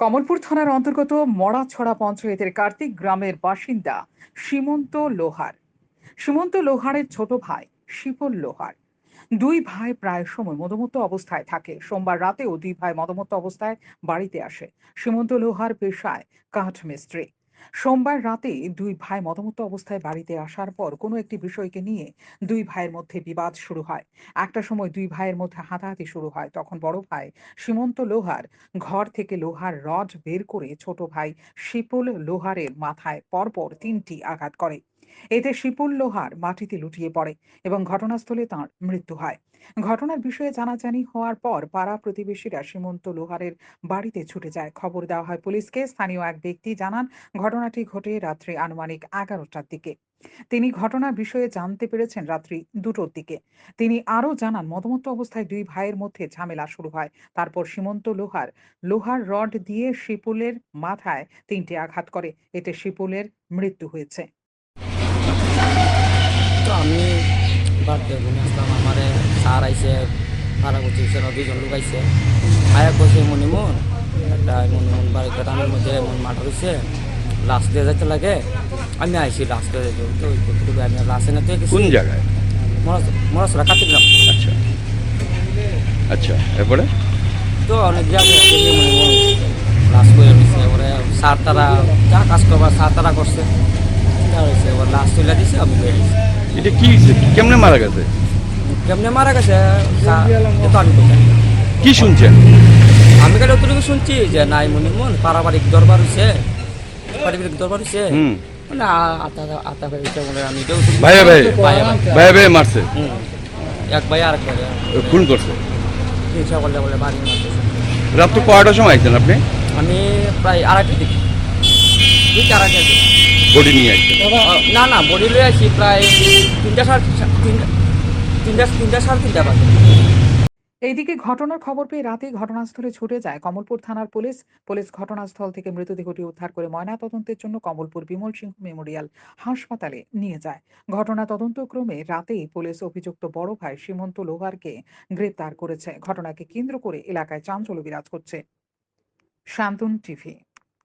কমলপুর থানার অন্তর্গত মরাছড়া পঞ্চায়েতের কার্তিক গ্রামের বাসিন্দা সীমন্ত লোহার। সীমন্ত লোহারের ছোট ভাই শিপল লোহার। দুই ভাই প্রায় সময় মদমত্ত অবস্থায় থাকে। সোমবার রাতেও দুই ভাই মদমত্ত অবস্থায় বাড়িতে আসে। সীমন্ত লোহার পেশায় কাঠ মিস্ত্রি সোমবার রাতে দুই ভাই মতমত অবস্থায় বাড়িতে আসার পর কোনো একটি বিষয়কে নিয়ে দুই ভাইয়ের মধ্যে বিবাদ শুরু হয়। একটা সময় দুই ভাইয়ের মধ্যে হাতাহাতি শুরু হয়। তখন বড় ভাই সীমন্ত লোহার ঘর থেকে লোহার রড বের করে ছোট ভাই শিপুল লোহারের মাথায় পরপর তিনটি আঘাত করে। এতে শিপুল লোহার মাটিতে লুটিয়ে পড়ে এবং ঘটনাস্থলে তাঁর মৃত্যু হয়। ঘটনার বিষয়ে জানাজানি হওয়ার পর পাড়া প্রতিবেশীরা সীমন্ত লোহারের বাড়িতে ছুটে যায়। খবর দেওয়া হয় পুলিশকে। স্থানীয় এক ব্যক্তি জানান, ঘটনাটি ঘটে রাত্রি আনুমানিক এগারোটার দিকে। তিনি ঘটনার বিষয়ে জানতে পেরেছেন রাত্রি দুটোর দিকে। তিনি আরও জানান, মদমত্ত অবস্থায় দুই ভাইয়ের মধ্যে ঝামেলা শুরু হয়। তারপর সীমন্ত লোহার লোহার রড দিয়ে শিপুলের মাথায় তিনটি আঘাত করে। এতে শিপুলের মৃত্যু হয়েছে তো আমি বাড়িতে ঘুমিয়ে আসলাম আমারে স্যার আইসে ভাড়া করছে দুইজন লোক আইসে আয়া কইছে মনিমন একটা মনিমন বাড়ি গ্রামের মধ্যে এমন মাঠা রয়েছে লাশ দিয়ে যেতে লাগে। আমি আইসি লাশ দিয়ে যেতে তো আমি লাশে না তো কোন জায়গায় মরাসরা কাটিলাম আচ্ছা। আচ্ছা এরপরে তো অনেক জায়গায় লাশ করে দিছে এবারে স্যার তারা যা কাজ করবার স্যার তারা করছে চিন্তা হয়েছে এবার লাশ তুলে দিছে আমি বেরিয়ে গেছি এটা কি কেমনে মারা গেছে? কেমনে মারা গেছে? আমি। কি শুনছেন? আমি খালি অতটুকু শুনছি যে নাই মনে মন পারিবারিক দরবার হয়েছে। পারিবারিক দরবার হয়েছে। মানে আতা আতা আমি ভাই মারছে। এক ভাই আর এক ভাই খুন করছে। বলে বাড়ি কয়টার সময় আইছেন আপনি? আমি প্রায় আড়াইটি দিকে। ঠিক আড়াইটার দিকে। বডি নিয়ে ও, না না বডি লয়ে আসি প্রায় তিনটা সাড়ে তিনটা তিনটা তিনটা সাড়ে তিনটা বাজে। এইদিকে ঘটনার খবর পেয়ে রাতে ঘটনাস্থলে ছুটে যায় কমলপুর থানার পুলিশ। পুলিশ ঘটনাস্থল থেকে মৃতদেহটি উদ্ধার করে ময়নাতদন্তের জন্য কমলপুর বিমল সিংহ মেমোরিয়াল হাসপাতালে নিয়ে যায়। ঘটনা তদন্তক্রমে রাতেই পুলিশ অভিযুক্ত বড় ভাই সীমন্ত লোহারকে গ্রেপ্তার করেছে। ঘটনাকে কেন্দ্র করে এলাকায় চাঞ্চল্য বিরাজ করছে। শান্তন টিভি।